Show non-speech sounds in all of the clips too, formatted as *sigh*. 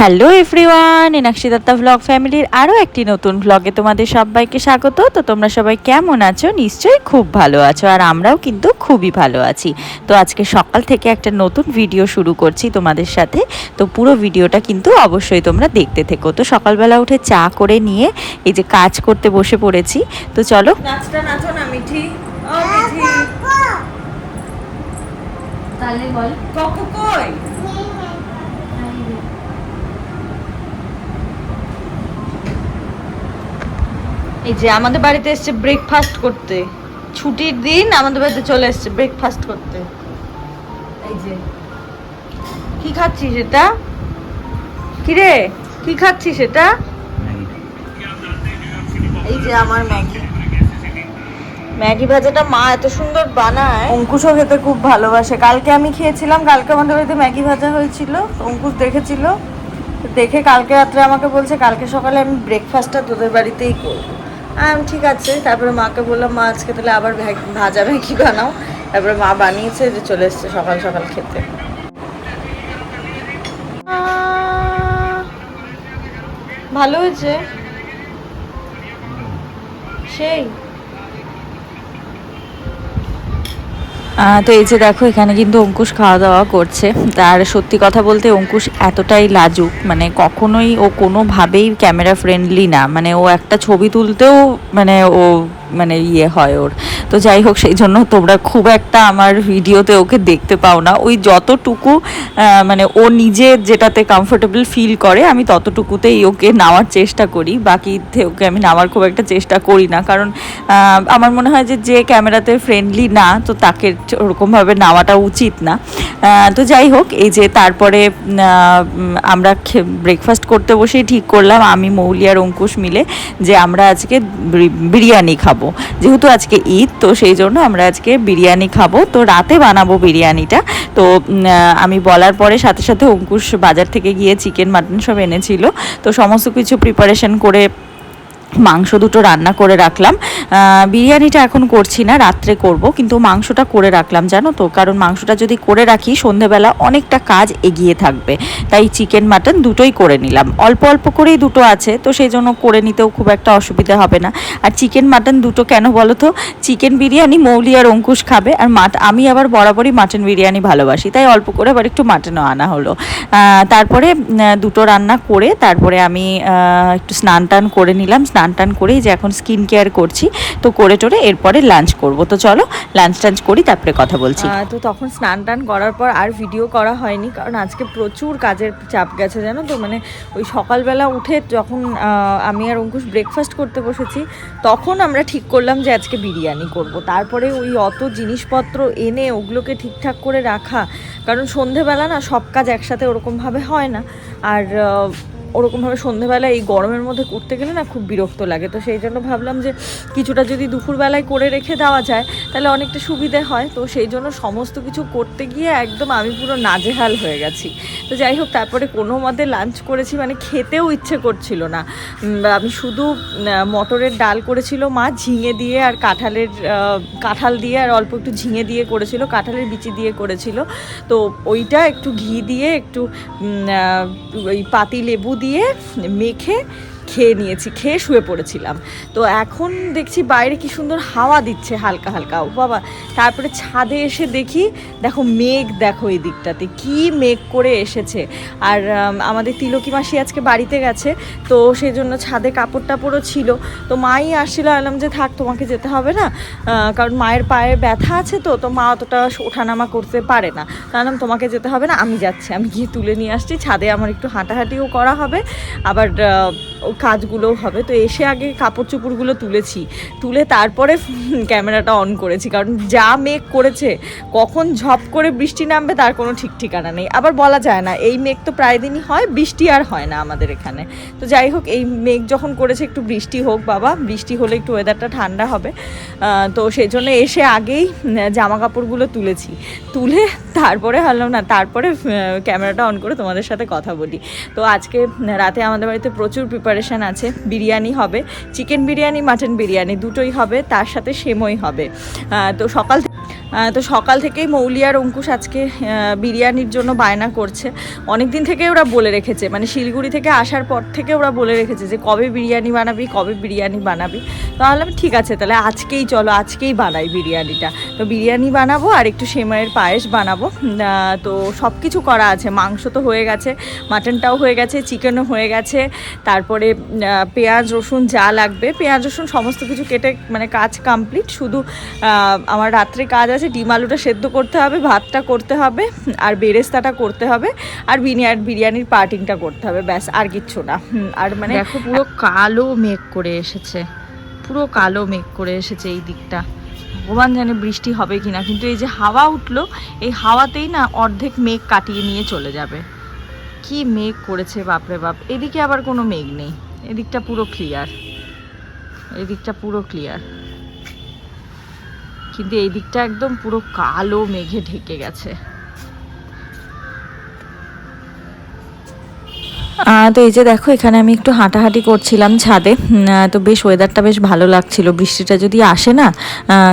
Hello everyone Enakshi Dutta vlog ফ্যামিলির আরও একটি নতুন ভ্লগে তোমাদের সবাইকে স্বাগত। তো তোমরা সবাই কেমন আছো? নিশ্চয়ই খুব ভালো আছো আর আমরাও কিন্তু খুবই ভালো আছি। তো আজকে সকাল থেকে একটা নতুন ভিডিও শুরু করছি তোমাদের সাথে। তো পুরো ভিডিওটা কিন্তু অবশ্যই তোমরা দেখতে থেকো। তো সকালবেলা উঠে চা করে নিয়ে এই যে কাজ করতে বসে পড়েছি। তো চলো। নাচটা নাচো না মিঠি। তাহলে বল। কই? এই যে আমাদের বাড়িতে এসছে ব্রেকফাস্ট করতে। ছুটির দিন আমাদের বাড়িতে চলে এসছে ব্রেকফাস্ট করতে। এই যে। কি খাচ্ছিস এটা? কি রে কি খাচ্ছিস এটা? এই যে আমার ম্যাগি। ম্যাগি ভাজাটা মা এত সুন্দর বানায়। অঙ্কুশও খেতে খুব ভালোবাসে। কালকে আমি খেয়েছিলাম, কালকে আমাদের বাড়িতে ম্যাগি ভাজা হয়েছিল অঙ্কুশ দেখেছিল। দেখে কালকে রাত্রে আমাকে বলছে, কালকে সকালে আমি ব্রেকফাস্টটা তোদের বাড়িতেই করব। আমি ঠিক আছে। তারপরে মাকে বললাম, মা, আজকে তাহলে আবার ভাজা ভ্যাকি বানাও। তারপরে মা বানিয়েছে, যে চলে এসছে সকাল সকাল খেতে। ভালো হয়েছে? সেই। তো এই যে দেখো, এখানে কিন্তু অঙ্কুশ খাওয়া দাওয়া করছে। তার সত্যি কথা বলতে অঙ্কুশ এতটাই লাজুক মানে কখনোই ও কোনোভাবেই ক্যামেরা ফ্রেন্ডলি না। মানে ও একটা ছবি তুলতেও মানে ও মানে ইয়ে হয় ওর। তো যাই হোক, সেই জন্য তোমরা খুব একটা আমার ভিডিওতে ওকে দেখতে পাও না। ওই যতটুকু মানে ও নিজে যেটাতে কমফোর্টেবল ফিল করে, আমি ততটুকুতেই ওকে নেওয়ার চেষ্টা করি। বাকি ওকে আমি নেওয়ার খুব একটা চেষ্টা করি না। কারণ আমার মনে হয় যে যে ক্যামেরাতে ফ্রেন্ডলি না, তো তাকে ওরকমভাবে নেওয়াটা উচিত না। তো যাই হোক, এই যে তারপরে আমরা ব্রেকফাস্ট করতে বসেই ঠিক করলাম, আমি মৌলি আর অঙ্কুশ মিলে যে আমরা আজকে বিরি- বিরিয়ানি খাব। যেহেতু আজকে ঈদ, তো সেই জন্য আমরা আজকে বিরিয়ানি খাব। তো রাতে বানাবো বিরিয়ানিটা। তো আমি বলার পরে সাথে সাথে অঙ্কুশ বাজার থেকে গিয়ে চিকেন মাটন সব এনেছিল। তো সমস্ত কিছু প্রিপারেশন করে মাংস দুটো রান্না করে রাখলাম। বিরিয়ানিটা এখন করছি না, রাত্রে করব, কিন্তু মাংসটা করে রাখলাম, জানো তো? কারণ মাংসটা যদি করে রাখি, সন্ধেবেলা অনেকটা কাজ এগিয়ে থাকবে। তাই চিকেন, মাটন দুটোই করে নিলাম। অল্প অল্প করেই দুটো আছে, তো সেই জন্য করে নিতেও খুব একটা অসুবিধা হবে না। আর চিকেন, মাটন দুটো কেন বলো তো? চিকেন বিরিয়ানি মৌলি আর অঙ্কুশ খাবে, আর মাট, আমি আবার বরাবরই মাটন বিরিয়ানি ভালোবাসি, তাই অল্প করে আবার একটু মাটনও আনা হলো। তারপরে দুটো রান্না করে, তারপরে আমি একটু স্নান টান করে নিলাম। স্নান টান করেই যে এখন স্কিন কেয়ার করছি, তো করে টোরে এরপরে লাঞ্চ করব। তো চলো লাঞ্চ টাঞ্চ করি, তারপরে কথা বলছি। তো তখন স্নান টান করার পর আর ভিডিও করা হয়নি, কারণ আজকে প্রচুর কাজের চাপ গেছে, জানো তো? মানে ওই সকালবেলা উঠে যখন আমি আর অঙ্কুশ ব্রেকফাস্ট করতে বসেছি, তখন আমরা ঠিক করলাম যে আজকে বিরিয়ানি করব। তারপরে ওই অত জিনিসপত্র এনে ওগুলোকে ঠিকঠাক করে রাখা, কারণ সন্ধেবেলা না সব কাজ একসাথে ওরকমভাবে হয় না। আর ওরকমভাবে সন্ধেবেলা এই গরমের মধ্যে করতে গেলে না খুব বিরক্ত লাগে। তো সেই জন্য ভাবলাম যে কিছুটা যদি দুপুরবেলায় করে রেখে দেওয়া যায়, তাহলে অনেকটা সুবিধে হয়। তো সেই জন্য সমস্ত কিছু করতে গিয়ে একদম আমি পুরো নাজেহাল হয়ে গেছি। তো যাই হোক, তারপরে কোনো মতে লাঞ্চ করেছি মানে খেতেও ইচ্ছে করছিল না। আমি শুধু মটরের ডাল করেছিল মা, ঝিঙে দিয়ে আর কাঁঠালের কাঁঠাল দিয়ে আর অল্প একটু ঝিঙে দিয়ে করেছিল, কাঁঠালের বিচি দিয়ে করেছিল। তো ওইটা একটু ঘি দিয়ে, একটু ওই পাতি লেবু দিয়ে মেখে খেয়ে নিয়েছি, খেয়ে শুয়ে পড়েছিলাম। তো এখন দেখছি বাইরে কি সুন্দর হাওয়া দিচ্ছে হালকা হালকা। ও বাবা, তারপরে ছাদে এসে দেখি, দেখো মেঘ দেখো এই দিকটাতে, কি মেঘ করে এসেছে। আর আমাদের তিলকি মাসি আজকে বাড়িতে গেছে, তো সেই জন্য ছাদে কাপড় টাপড়ও ছিল। তো মাই আসছিল আলাম যে থাক, তোমাকে যেতে হবে না। কারণ মায়ের পায়ে ব্যথা আছে তো তো মা অতটা ওঠানামা করতে পারে না। কারণ তোমাকে যেতে হবে না, আমি যাচ্ছি। আমি গিয়ে তুলে নিয়ে আসছি, ছাদে আমার একটু হাঁটাহাঁটিও করা হবে। আবার কাজগুলোও হবে। তো এসে আগে কাপড় চোপড়গুলো তুলেছি। তুলে তারপরে ক্যামেরাটা অন করেছি। কারণ যা মেঘ করেছে, কখন ঝপ করে বৃষ্টি নামবে তার কোনো ঠিক ঠিকানা নেই। আবার বলা যায় না, এই মেঘ তো প্রায় দিনই হয়, বৃষ্টি আর হয় না আমাদের এখানে। তো যাই হোক, এই মেঘ যখন করেছে একটু বৃষ্টি হোক বাবা, বৃষ্টি হলে একটু ওয়েদারটা ঠান্ডা হবে। তো সেই জন্য এসে আগেই জামা কাপড়গুলো তুলেছি। তুলে তারপরে ভাবলাম, না, তারপরে ক্যামেরাটা অন করে তোমাদের সাথে কথা বলি। তো আজকে রাতে আমাদের বাড়িতে প্রচুর প্রিপারেশান আছে, বিরিয়ানি হবে চিকেন বিরিয়ানি মাটন বিরিয়ানি দুটোই হবে, তার সাথে সেমই হবে। তো সকাল তো সকাল থেকেই মৌলি আর অঙ্কুশ আজকে বিরিয়ানির জন্য বায়না করছে। অনেক দিন থেকে ওরা বলে রেখেছে মানে শিলিগুড়ি থেকে আসার পর থেকে ওরা বলে রেখেছে যে, কবে বিরিয়ানি বানাবি, কবে বিরিয়ানি বানাবি? তো আমি ঠিক আছে, তাহলে আজকেই চলো, আজকেই বানাই বিরিয়ানিটা। তো বিরিয়ানি বানাবো আর একটু সেমাইয়ের পায়েস বানাবো। তো সব কিছু করা আছে, মাংস তো হয়ে গেছে, মাটনটাও হয়ে গেছে, চিকেনও হয়ে গেছে, তারপরে পেঁয়াজ, রসুন যা লাগবে, পেঁয়াজ, রসুন সমস্ত কিছু কেটে মানে কাজ কমপ্লিট শুধু আমার রাত্রে কাজ আছে ডিম আলুটা সেদ্ধ করতে হবে, ভাতটা করতে হবে, আর বেরেস্তাটা করতে হবে, আর বিরিয়ানি বিরিয়ানির পার্টিংটা করতে হবে, ব্যাস, আর কিচ্ছু না। আর মানে দেখো, পুরো কালো মেঘ করে এসেছে। পুরো কালো মেঘ করে এসেছে এই দিকটা। ভগবান জানে বৃষ্টি হবে কিনা, কিন্তু এই যে হাওয়া উঠল, এই হাওয়াতেই না অর্ধেক মেঘ কাটিয়ে নিয়ে চলে যাবে। কি মেঘ করেছে, বাপরে বাপ। এদিকে আবার কোনো মেঘ নেই। এদিকটা পুরো ক্লিয়ার এদিকটা পুরো ক্লিয়ার কিন্তু এই দিকটা একদম পুরো কালো মেঘে ঢেকে গেছে। তো এই যে দেখো, এখানে আমি একটু হাঁটাহাঁটি করছিলাম ছাদে। তো বেশ ওয়েদারটা বেশ ভালো লাগছিল। বৃষ্টিটা যদি আসে না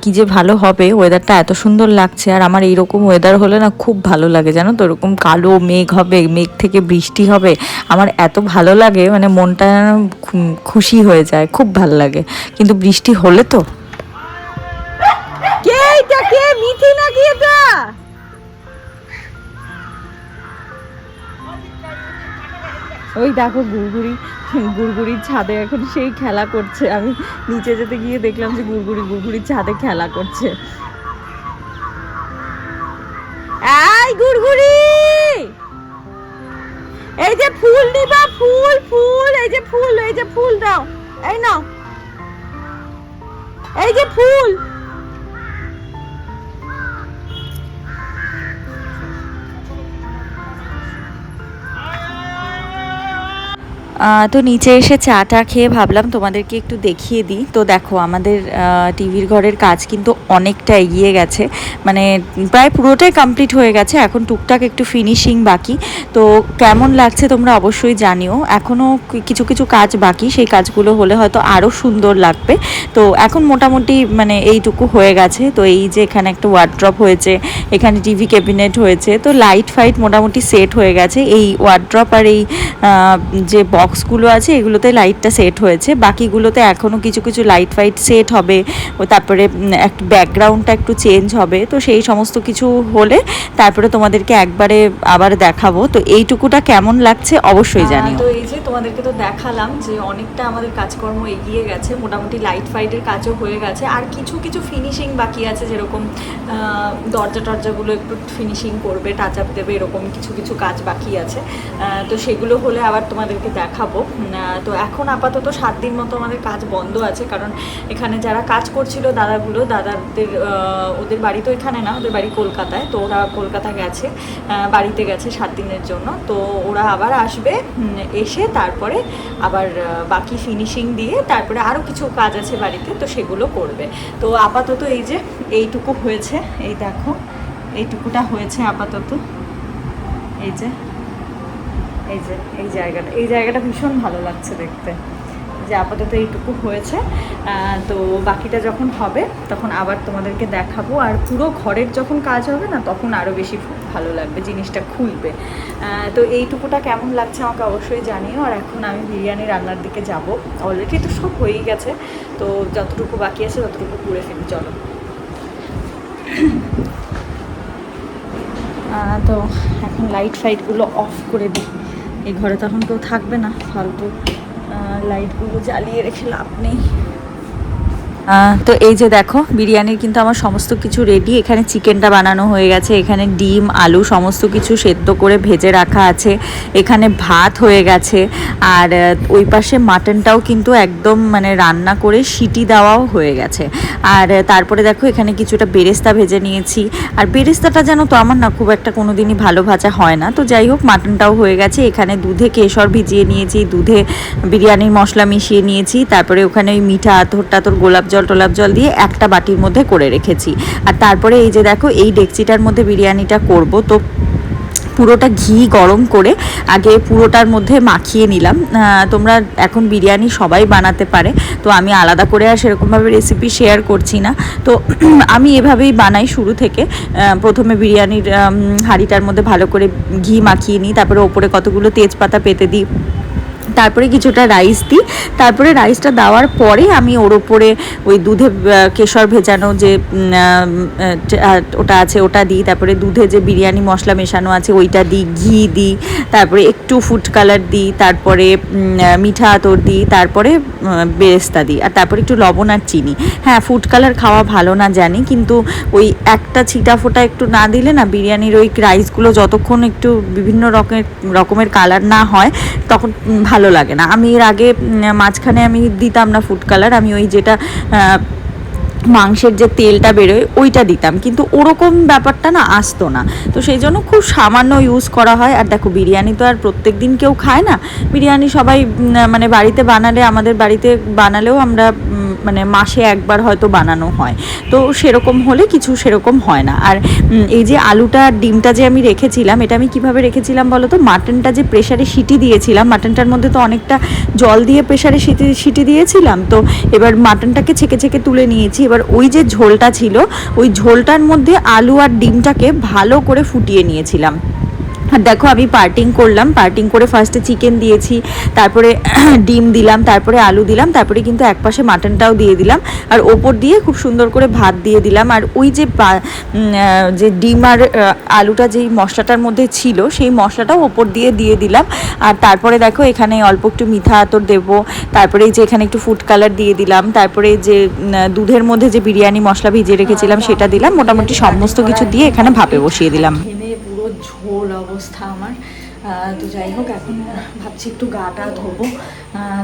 কি যে ভালো হবে? ওয়েদারটা এত সুন্দর লাগছে। আর আমার এইরকম ওয়েদার হলে না খুব ভালো লাগে, জানো তো? এরকম কালো মেঘ হবে, মেঘ থেকে বৃষ্টি হবে। আমার এত ভালো লাগে মানে মনটা খুশি হয়ে যায়, খুব ভালো লাগে। কিন্তু বৃষ্টি হলে তো কে? মিথি নাকি এটা? ওই দেখো গুড়গুড়ি গুড়গুড়ির ছাদে এখন সেই খেলা করছে। আমি নিচে যেতে গিয়ে দেখলাম যে গুড়গুড়ি গুড়গুড়ির ছাদে খেলা করছে। এই গুড়গুড়ি! এই যে ফুল দিবা ফুল ফুল এই যে ফুল এই যে ফুল দাও এই নাও। এই যে ফুল। তো নিচে এসে চা টা খেয়ে ভাবলাম তোমাদেরকে একটু দেখিয়ে দিই। তো দেখো, আমাদের টিভির ঘরের কাজ কিন্তু অনেকটা এগিয়ে গেছে। মানে প্রায় পুরোটাই কমপ্লিট হয়ে গেছে। এখন টুকটাক একটু ফিনিশিং বাকি। তো কেমন লাগছে তোমরা অবশ্যই জানিও। এখনও কিছু কিছু কাজ বাকি। সেই কাজগুলো হলে হয়তো আরও সুন্দর লাগবে। তো এখন মোটামুটি মানে এইটুকু হয়ে গেছে। তো এই যে এখানে একটা ওয়ার্ড্রপ হয়েছে, এখানে টিভি ক্যাবিনেট হয়েছে, তো লাইট ফাইট মোটামুটি সেট হয়ে গেছে। এই ওয়ার্ড্রপ আর এই যে বক্সগুলো আছে এগুলোতে লাইটটা সেট হয়েছে। বাকিগুলোতে এখনও কিছু কিছু লাইট ফাইট সেট হবে ও তারপরে একটু ব্যাকগ্রাউন্ডটা একটু চেঞ্জ হবে। তো সেই সমস্ত কিছু হলে তারপরে তোমাদেরকে একবারে আবার দেখাবো। তো এইটুকুটা কেমন লাগছে অবশ্যই জানি তো এই যে তোমাদেরকে তো দেখালাম যে অনেকটা আমাদের কাজকর্ম এগিয়ে গেছে মোটামুটি লাইট ফাইটের কাজও হয়ে গেছে। আর কিছু কিছু ফিনিশিং বাকি আছে যেরকম দরজা টরজাগুলো একটু ফিনিশিং করবে টাচ আপ দেবে এরকম কিছু কিছু কাজ বাকি আছে। তো সেগুলো হলে আবার তোমাদেরকে দেখাবো। আহ, তো এখন আপাতত সাত দিন মতো আমাদের কাজ বন্ধ আছে কারণ এখানে যারা কাজ করছিল দাদাগুলো দাদাদের ওদের বাড়ি তো এখানে না ওদের বাড়ি কলকাতায় তো ওরা কলকাতা গেছে বাড়িতে গেছে সাত দিনের জন্য। তো ওরা আবার আসবে এসে তারপরে আবার বাকি ফিনিশিং দিয়ে তারপরে আরও কিছু কাজ আছে বাড়িতে তো সেগুলো করবে। তো আপাতত এই যে এইটুকু হয়েছে এই দেখো এইটুকুটা হয়েছে আপাতত। এই যে এই যে, এই জায়গাটা এই জায়গাটা ভীষণ ভালো লাগছে দেখতে। যে আপাতত এইটুকু হয়েছে। তো বাকিটা যখন হবে, তখন আবার তোমাদেরকে দেখাবো। আর পুরো ঘরের যখন কাজ হবে না, তখন আরও বেশি ভালো লাগবে, জিনিসটা খুলবে। তো এইটুকুটা কেমন লাগছে আমাকে অবশ্যই জানিও। আর এখন আমি বিরিয়ানি রান্নার দিকে যাব। অলরেডি তো সব হয়েই গেছে। তো যতটুকু বাকি আছে, ততটুকু করে ফেলি চলো। তো এখন লাইট ফাইটগুলো অফ করে দিই। এই ঘরে তখন কেউ থাকবে না ফালতু লাইটগুলো জ্বালিয়ে রেখে লাভ নেই। তো এই যে দেখো, বিরিয়ানির কিন্তু আমার সমস্ত কিছু রেডি এখানে চিকেনটা বানানো হয়ে গেছে, এখানে ডিম, আলু সমস্ত কিছু সেদ্ধ করে ভেজে রাখা আছে। এখানে ভাত হয়ে গেছে, আর ওই পাশে মাটনটাও কিন্তু একদম মানে রান্না করে সিটি দেওয়াও হয়ে গেছে। আর তারপরে দেখো, এখানে কিছুটা বেরেস্তা ভেজে নিয়েছি। আর বেরেস্তাটা যেন তো আমার না খুব একটা কোনো দিনই ভালো ভাজা হয় না। তো যাই হোক, মাটনটাও হয়ে গেছে। এখানে দুধে কেশর ভিজিয়ে নিয়েছি, দুধে বিরিয়ানির মশলা মিশিয়ে নিয়েছি। তারপরে ওখানে ওই মিঠা আতর টাতর গোলাপ টোলাপ জল দিয়ে একটা বাটির মধ্যে করে রেখেছি। আর তারপরে এই যে দেখো, এই ডেকচিটার মধ্যে বিরিয়ানিটা করব। তো পুরোটা ঘি গরম করে আগে পুরোটার মধ্যে মাখিয়ে নিলাম। তোমরা এখন বিরিয়ানি সবাই বানাতে পারে। তো আমি আলাদা করে আর সেরকমভাবে রেসিপি শেয়ার করছি না। তো *clears throat* আমি এভাবেই বানাই শুরু থেকে। প্রথমে বিরিয়ানির হাঁড়িটার মধ্যে ভালো করে ঘি মাখিয়ে নিই। তারপরে ওপরে কতগুলো তেজপাতা পেতে দিই। তারপরে কিছুটা রাইস দিই। তারপরে রাইসটা দেওয়ার পরে আমি ওর ওপরে ওই দুধে কেশর ভেজানো যে ওটা আছে ওটা দিই। তারপরে দুধে যে বিরিয়ানি মশলা মেশানো আছে ওইটা দিই, ঘি দিই। তারপরে একটু ফুড কালার দিই। তারপরে মিঠা আতর দিই। তারপরে বেরেস্তা দিই। আর তারপরে একটু লবণ আর চিনি। হ্যাঁ ফুড কালার খাওয়া ভালো না জানি, কিন্তু ওই একটা ছিটা ফোটা একটু না দিলে না বিরিয়ানির ওই রাইসগুলো যতক্ষণ একটু বিভিন্ন রকমের রকমের কালার না হয় তখন ভালো লাগে না। আমি এর আগে মাঝখানে আমি দিতাম না ফুড কালার আমি ওই যেটা মাংসের যে তেলটা বেরোয়, ওইটা দিতাম। কিন্তু ওরকম ব্যাপারটা না আসতো না। তো সেই জন্য খুব সামান্য ইউজ করা হয়। আর দেখো, বিরিয়ানি তো আর প্রত্যেক দিন কেউ খায় না। বিরিয়ানি সবাই মানে বাড়িতে বানালে, আমাদের বাড়িতে বানালেও আমরা মানে মাসে একবার হয়তো বানানো হয়। তো সেরকম হলে কিছু সেরকম হয় না। আর এই যে আলুটা ডিমটা যে আমি রেখেছিলাম, এটা আমি কীভাবে রেখেছিলাম বলো তো? মাটনটা যে প্রেশারে সিটি দিয়েছিলাম, মাটনটার মধ্যে তো অনেকটা জল দিয়ে প্রেশারে সিটি সিটি দিয়েছিলাম, তো এবার মাটনটাকে ছেঁকে ছেঁকে তুলে নিয়েছি। এবার ওই যে ঝোলটা ছিল, ওই ঝোলটার মধ্যে আলু আর ডিমটাকে ভালো করে ফুটিয়ে নিয়েছিলাম। দেখো আমি পার্টিং করলাম পার্টিং করে ফার্স্টে চিকেন দিয়েছি তারপরে *clears throat* ডিম দিলাম তারপরে আলু দিলাম তারপরে কিন্তু একপাশে মাটনটাও দিয়ে দিলাম। আর ওপর দিয়ে খুব সুন্দর করে ভাত দিয়ে দিলাম। আর ওই যে যে ডিম আর আলুটা যেই মশলাটার মধ্যে ছিল সেই মশলাটাও ওপর দিয়ে দিয়ে দিলাম। আর তারপরে দেখো এখানে অল্প একটু মিঠা আতর দেবো তারপরে এই যে এখানে একটু ফুড কালার দিয়ে দিলাম তারপরে যে দুধের মধ্যে যে বিরিয়ানি মশলা ভিজিয়ে রেখেছিলাম সেটা দিলাম। মোটামুটি সমস্ত কিছু দিয়ে এখানে ভাপে বসিয়ে দিলাম। অবস্থা আমার। তো যাই হোক, এখন ভাবছি একটু গাটা ধোবো।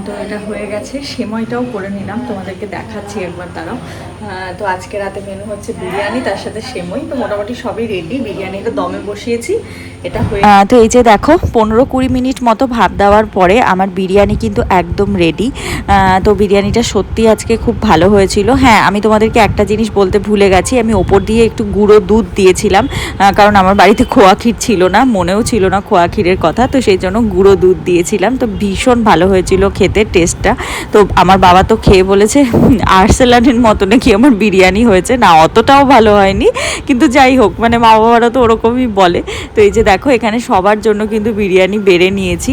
তো এটা হয়ে গেছে, সেময়টাও করে নিলাম, তোমাদেরকে দেখাচ্ছি একবার তারাও। তো আজকে রাতে মেনু হচ্ছে বিরিয়ানি, তার সাথে সেমই, তো মোটামুটি সবই রেডি বিরিয়ানিটা দমে বসিয়েছি, এটা হয়ে তো এই যে দেখো, পনেরো কুড়ি মিনিট মতো ভাত দেওয়ার পরে আমার বিরিয়ানি কিন্তু একদম রেডি তো বিরিয়ানিটা সত্যি আজকে খুব ভালো হয়েছিল। হ্যাঁ আমি তোমাদেরকে একটা জিনিস বলতে ভুলে গেছি, আমি ওপর দিয়ে একটু গুঁড়ো দুধ দিয়েছিলাম কারণ আমার বাড়িতে খোয়া ক্ষীর ছিল না, মনেও ছিল না খোয়া ক্ষীরের কথা, তো সেই জন্য গুঁড়ো দুধ দিয়েছিলাম। তো ভীষণ ভালো হয়েছিল খেতে, টেস্টটা। তো আমার বাবা তো খেয়ে বলেছে আর্সেলানের মতো নাকি আমার বিরিয়ানি হয়েছে। না, অতটাও ভালো হয়নি, কিন্তু যাই হোক মানে মা বাবারা তো ওরকমই বলে। তো এই যে দেখো, এখানে সবার জন্য কিন্তু বিরিয়ানি বেড়ে নিয়েছি।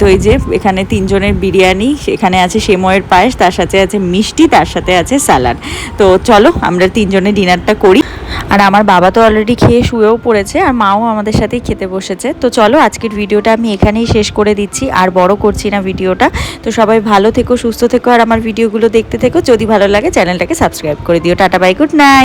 তো এই যে এখানে তিনজনের বিরিয়ানি, এখানে আছে সেময়ের পায়েস, তার সাথে আছে মিষ্টি, তার সাথে আছে স্যালাড তো চলো, আমরা তিনজনে ডিনারটা করি। আর আমার বাবা তো অলরেডি খেয়ে শুয়েও পড়েছে আর মাও আমাদের সাথেই খেতে বসেছে। তো চলো, আজকের ভিডিওটা আমি এখানেই শেষ করে দিচ্ছি, আর বড় করছি না ভিডিওটা। তো সবাই ভালো থেকো, সুস্থ থেকো, আর আমার ভিডিওগুলো দেখতে থেকো। যদি ভালো লাগে, চ্যানেলটাকে সাবস্ক্রাইব করে দিও। Tata bye good night